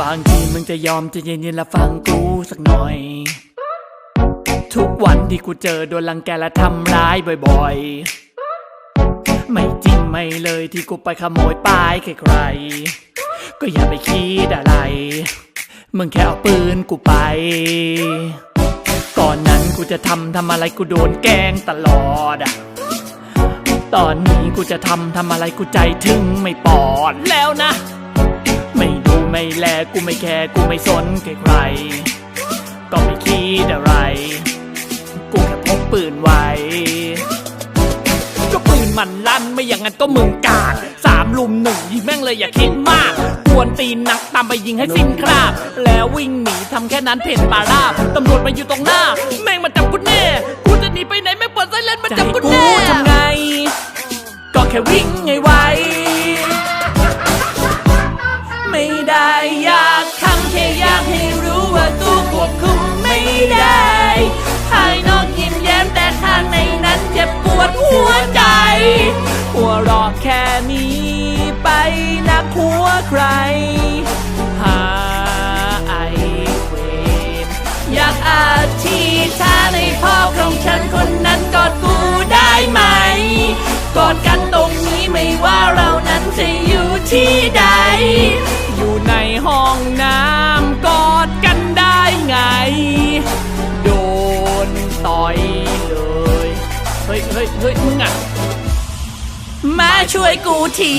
บางทีมึงจะยอมจะเย็นๆและฟังกูสักหน่อย ทุกวันที่กูเจอโดนลังแกและทำร้ายบ่อยๆ ไม่จริงไม่เลยที่กูไปขโมยป้ายใครๆ ก็อย่าไปคิดอะไร มึงแค่เอาปืนกูไป ก่อนนั้นกูจะทำทำอะไรกูโดนแกล้งตลอดอะตอนนี้กูจะทำทำอะไรกูใจถึงไม่ปอดแล้วนะ ไม่ดูไม่แลกูไม่แคร์กูไม่สนใครๆก็ไม่คิดอะไร กูแค่พกปืนไว้ ก็ปืนมันลั่นไม่อย่างนั้นก็มึงกากสามลุมหนึ่งยิงแม่งเลยอย่าคิดมากกวนตีนหนักตามไปยิงให้สิ้นคราบ แล้ววิ่งหนีทำแค่นั้นเพ่นปาราบตำรวจมาอยู่ตรงหน้า แม่งมาจับกูแน่กูจะหนีไปไหนแม่งเปิดไซเลนมาจับกูแน่ทำไง ก็แค่วิ่งไง หัวใคร หาไอเวรอยากอธิษฐานในพ่อของฉันคนนั้นกอดกูได้ไหม กอดกันตรงนี้ไม่ว่าเรานั้นจะอยู่ที่ใด อยู่ในห้องน้ำกอดกันได้ไง โดนต่อยเลย เฮ้ยเฮ้ยเฮ้ยมึงอะมาช่วยกูที